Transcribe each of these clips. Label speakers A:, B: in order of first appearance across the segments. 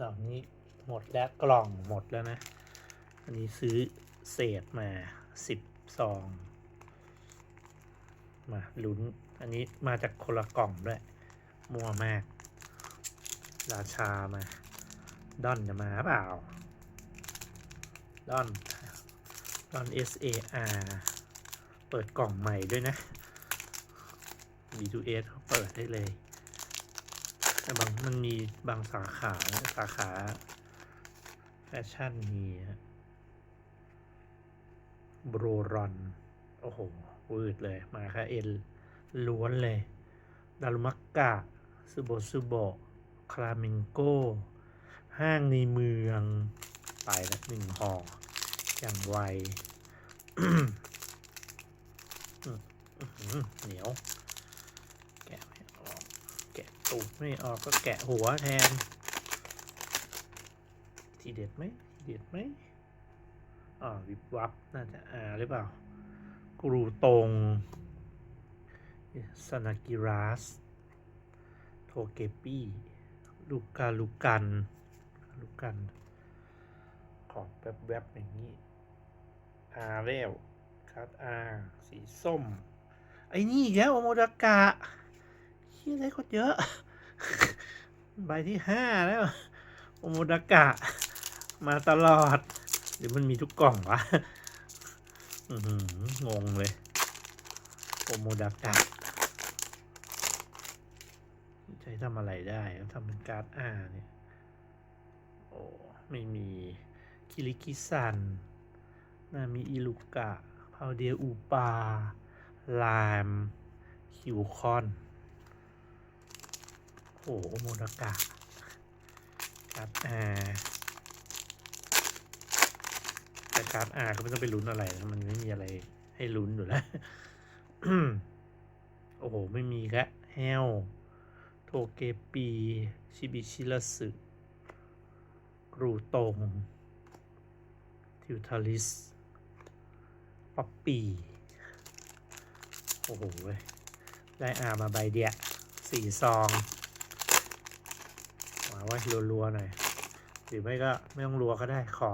A: ดอกนี้หมดแล้วกล่องหมดแล้วนะ อันนี้ซื้อเศษมาสิบซองมาลุ้น อันนี้มาจากคนละกล่องด้วย มัวมาก ราชามาดอนจะมาเปล่าดอนดอน SAR เปิดกล่องใหม่ด้วยนะ B2S เขาเปิดได้เลย แต่บางมันมีบางสาขาสาขาแฟชั่นมีบรรอน โอ้โห วืดเลย มาค่ะ เอ็นล้วนเลย ดารุมักกะซูโบซูโบคลาเมงโก ห้างในเมือง ไปละหนึ่งห่อ อย่างไวเหนียว แกะไม่ออก แกะ ตูดไม่ออกก็แกะหัวแทน ทีเด็ดไหมทีเด็ดไหมอ่าวิบวับน่าจะอ่าหรือเปล่า กรูตรงสนากิรัสโทเกปี้ลูกาลูกัน ลูกัน ขอบแวบๆอย่างนี้อาเรลคัดอาสีส้ม ไอ้นี่อีกแล้วโอโมดากะ เฮียได้คนเยอะ ใบที่ห้าแล้ว โอโมดากะ มาตลอด หรือมันมีทุกกล่องวะงงเลย โอโมดากะใช้ทำอะไรได้ทำเป็นการ์ดอาเนี่ยโอ้ไม่มีคิริกิซันนามีอิลุกะพาวเดียอูปา ลาม คิวคอน โอ้โหโมดากะการ์ดอาแต่การ์ดอาก็ไม่ต้องไปลุ้นอะไรนะมันไม่มีอะไรให้ลุ้นอยู่แล้ว โอ้โห ไม่มีแค่เฮลโทเกปี ชิบิชิระสึกรูตง ทิวทาลิสป๊อปปี้ โอ้โห ได้อามาใบเดียวสี่ซอง หวังว่ารัวๆหน่อย หรือไม่ก็ไม่ต้องรัวก็ได้ขอ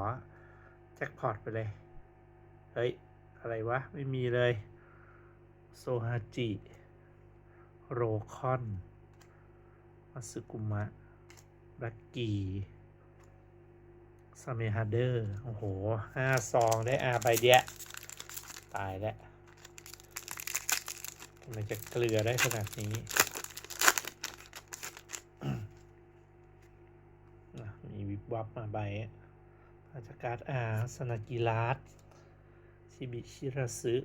A: แจ็คพอตไปเลย เฮ้ย อะไรวะ ไม่มีเลย โซฮาจิ โรคอนมัสึกุมะบักกีซาเมฮาเดอร์ โอ้โหห้าซองได้อาใบเดียวตายแล้วทำไมจะเกลือได้ขนาดนี้ อะมี วับมาใบอาจการ์ดอาสนากิรัสชิบิชิราซึ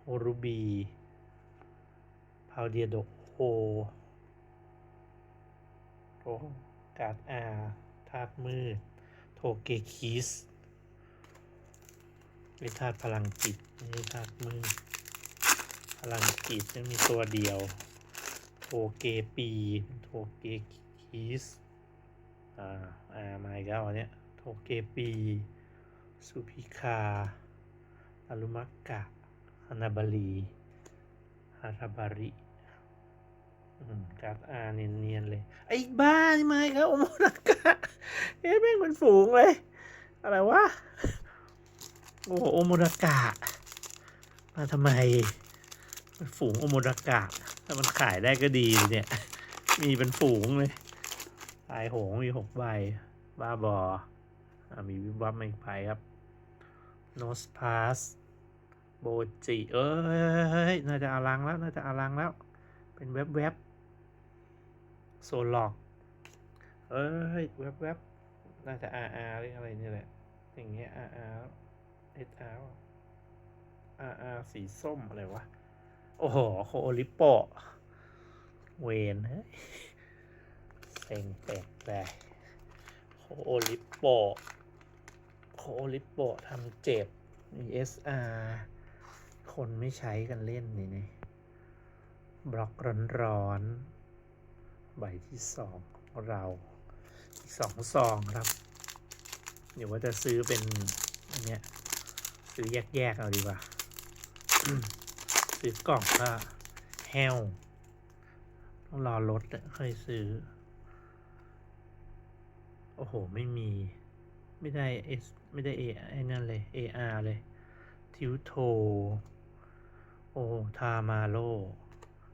A: โฮรุบีพาวเดียโดโฮโอ้การ์ดอาธาตุมืด โทเกคิสม่ธาตุพลังจิตม่ธาตุมืด พลังจิตจะมีตัวเดียว โทเกปี โทเกคิส อ่าอ่ามาอีกแล้วอันเนี้ยโทเกปีสุพิคาอารุมักกะฮานาบารีฮาราบาริอืมกร์ดอาเนียนๆเลย ไอ้บ้านี่มาอีกแล้วโอโมนากะเอ๊ะแม่งเป็นฝูงเลย อะไรวะ โอ้โหอโมดากะ มาทำไมมันฝูงโอโมดากะ ถ้ามันขายได้ก็ดีเลยเนี่ย มีเป็นฝูงเลยายโหงมีหกใบ บ้าบอมีวิบวับมาอีกใบครับ โนสพาสโบจิ เอ้ย น่าจะอลังแล้ว น่าจะอลังแล้ว เป็นเว็บเว็บโซล็อก เอ้ย เว็บเว็บน่าจะ RR หรืออะไรนี่แหละ อย่างเงี้ย RR SR RR สีส้มอะไรวะ โอ้โห โคโอลิปโป เวนเฮ้ย เซ็งเป็ดเลโคโอลิปโปโคโอลิปโปทำเจ็บมี SR คนไม่ใช้กันเล่นนี่นี่บล็อกร้อนๆใบที่สองเราอีกสองซองครับ เดี๋ยวว่าจะซื้อเป็นอันเนี้ยซื้อแยกๆเอาดีกว่าซื้อกล่องก็แห้วต้องรอรถอะค่อยซื้อ โอ้โห ไม่มี ไม่ได้เอสไม่ได้เอไอ้นั่นเลย AR เลย ทิวโท โอทามาโล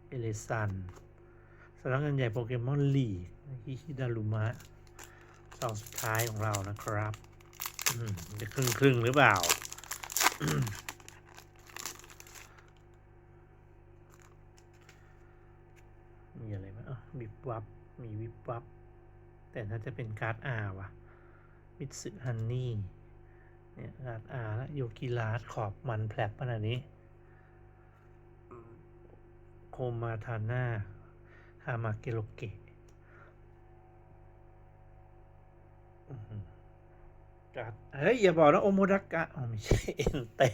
A: เอเลซันสำนักงานใหญ่โปเกมอนลีกฮิฮิดารุมะสองสุดท้ายของเรานะครับจะครึ่งครึ่งหรือเปล่า มีอะไรไหมอะวิบวับ มีวิบวับ แต่น่าจะเป็นการ์ดอาร์ว่ะมิตสึฮันนี่เนี่ยการ์ดอาแล้วโยกิลาสขอบมันแผลบขนาดนี้ โคมาทาน่าฮามาเกโลเกะการ์ดเฮ้ย อย่าบอกนะโอโมดากะอ๋อไม่ใช่เอ็นเต้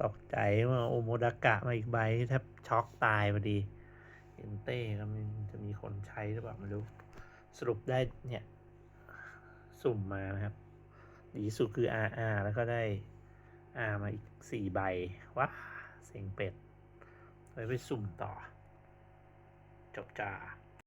A: ตกใจว่าโอโมดากะมาอีกใบแทบช็อกตายพอดี เอ็นเต้ก็มันจะมีคนใช้หรือเปล่าไม่รู้ สรุปได้เนี่ย สุ่มมานะครับ ดีสุดคือ RR แล้วก็ได้ R มาอีกสี่ใบว้าเสียงเป็ดไว้ไปสุ่มต่อ จบจ้า